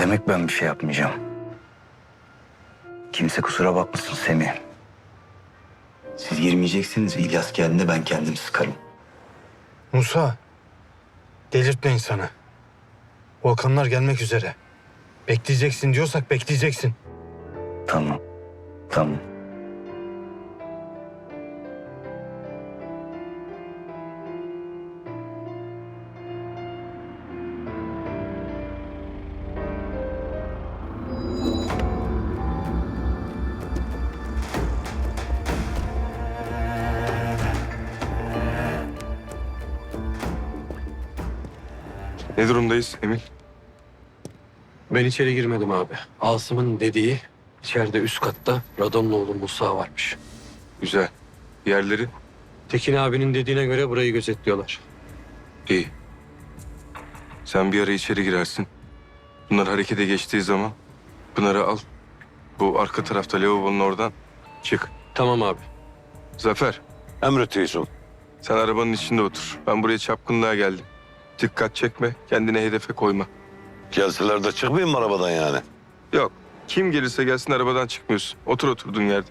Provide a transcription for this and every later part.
Ne demek ben bir şey yapmayacağım? Kimse kusura bakmasın Semih. Siz girmeyeceksiniz. İlyas geldiğinde ben kendim sıkarım. Musa, delirtme insanı. Volkanlar gelmek üzere. Bekleyeceksin diyorsak bekleyeceksin. Tamam. Tamam. Ne durumdayız Emin? Ben içeri girmedim abi. Asım'ın dediği içeride üst katta Radomluoğlu Musa varmış. Güzel. Yerleri Tekin abinin dediğine göre burayı gözetliyorlar. iyi. Sen bir ara içeri girersin. Bunlar harekete geçtiği zaman Pınar'ı al. Bu arka tarafta lavabonun oradan çık. Tamam abi. Zafer Emret Yusuf. sen arabanın içinde otur. Ben buraya çapkınlığa geldim. Dikkat çekme, kendine hedefe koyma. Gelseler de çıkmayayım mı arabadan yani? Yok, kim gelirse gelsin arabadan çıkmıyorsun. Otur oturduğun yerde.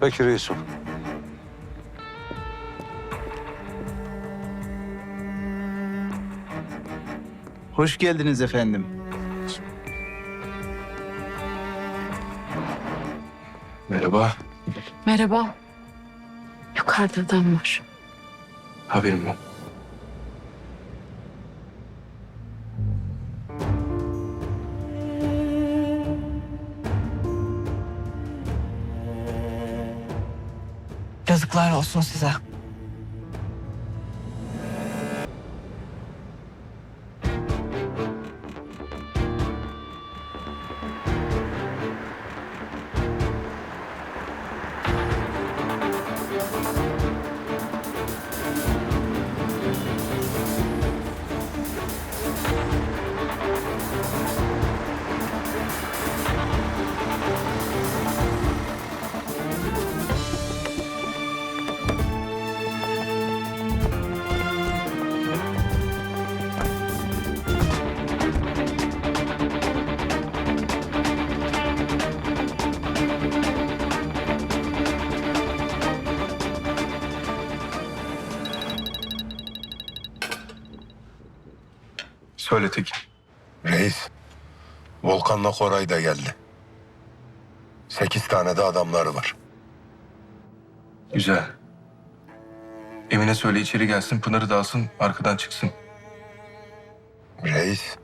Peki Yusuf. Hoş geldiniz efendim. Merhaba, Merhaba. Yukarıda adam var. haberim yok. Yazıklar olsun size. Söyle Tekin. Reis, Volkan'la Koray da geldi. Sekiz tane de adamları var. Güzel. Emine söyle içeri gelsin, Pınar'ı da alsın, arkadan çıksın. Reis,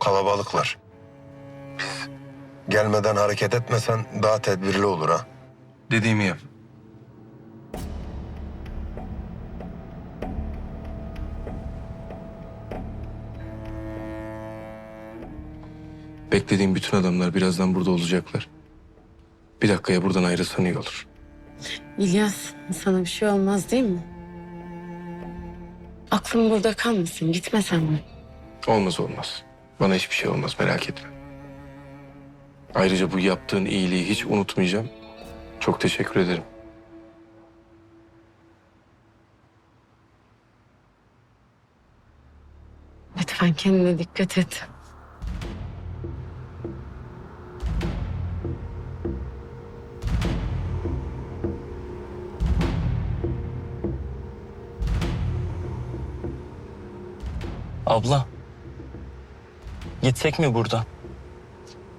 kalabalıklar. Biz gelmeden hareket etmesen daha tedbirli olur ha. Dediğimi yap. Beklediğim bütün adamlar birazdan burada olacaklar. Bir dakikaya buradan ayrılsan iyi olur. İlyas sana bir şey olmaz değil mi? Aklın burada kalmasın. Gitmesen mi? Olmaz olmaz. Bana hiçbir şey olmaz merak etme. Ayrıca bu yaptığın iyiliği hiç unutmayacağım. Çok teşekkür ederim. Lütfen kendine dikkat et. Abla. Gitsek mi buradan?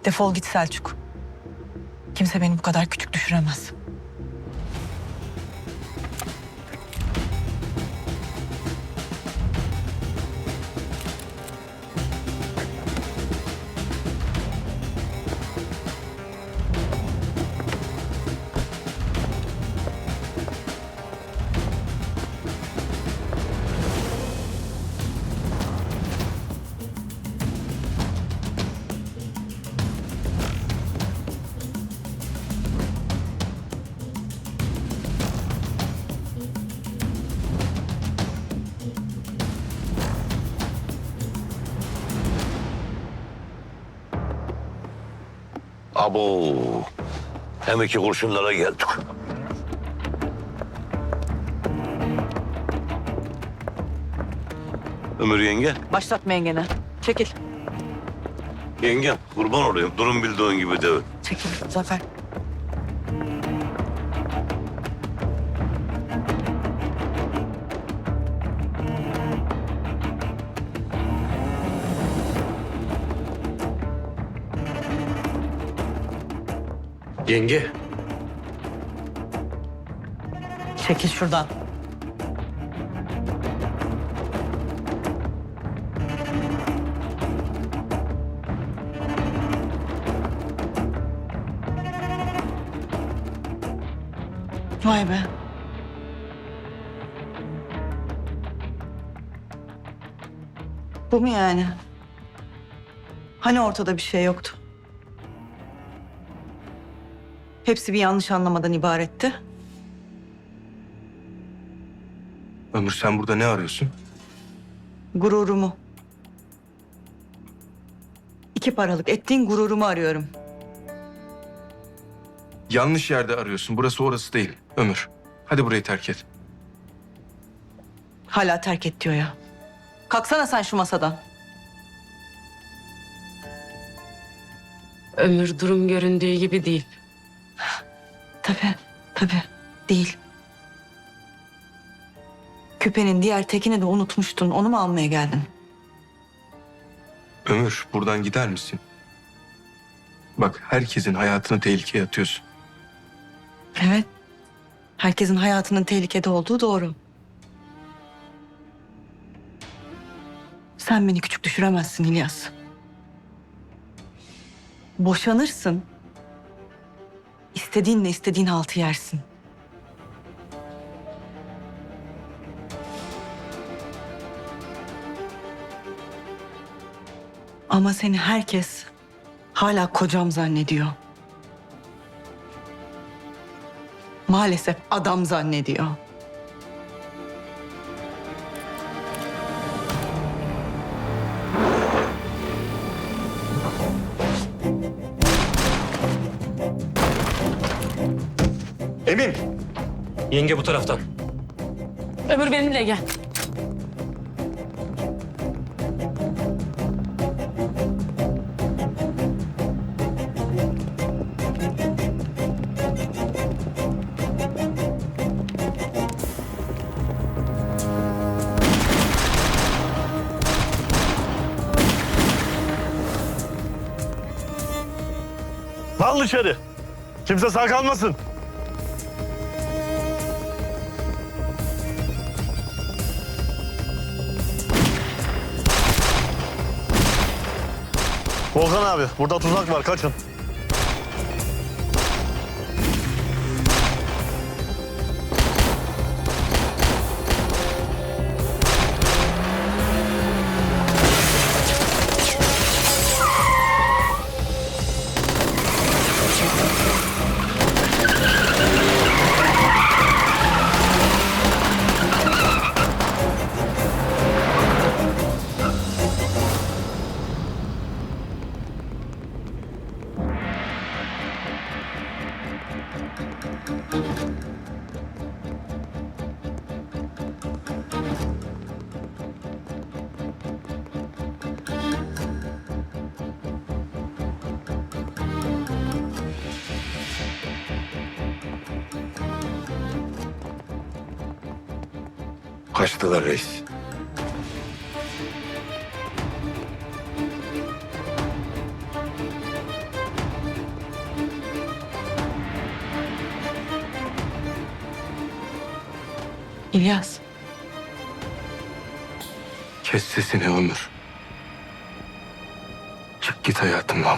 Defol git Selçuk. Kimse beni bu kadar küçük düşüremez. Abo. Hem iki kurşunlara geldik. Ömür yenge. Başlatmayın gene. Çekil. Yengem kurban olayım. Durum bildiğin gibi değil. Çekil Zafer. Yenge. Çekil şuradan. Vay be. Bu mu yani? Hani ortada bir şey yoktu? Hepsi bir yanlış anlamadan ibaretti. Ömür sen burada ne arıyorsun? Gururumu. İki paralık ettiğin gururumu arıyorum. Yanlış yerde arıyorsun. Burası orası değil. Ömür. Hadi burayı terk et. Hala terk et diyor ya. Kalksana sen şu masadan. Ömür durum göründüğü gibi değil. Tabii, tabii. Değil. Küpenin diğer tekini de unutmuştun. Onu mu almaya geldin? Ömür buradan gider misin? Bak herkesin hayatını tehlikeye atıyorsun. Evet. Herkesin hayatının tehlikede olduğu doğru. Sen beni küçük düşüremezsin İlyas. Boşanırsın. İstediğinle istediğin haltı yersin. Ama seni herkes hala kocam zannediyor. Maalesef adam zannediyor. Emin! Yenge bu taraftan. Ömür benimle gel. Lan dışarı! Kimse sağ kalmasın. Volkan abi burada tuzak var kaçın. Kaçtılar reis. İlyas, Kes sesini Ömür. Çık git hayatımdan.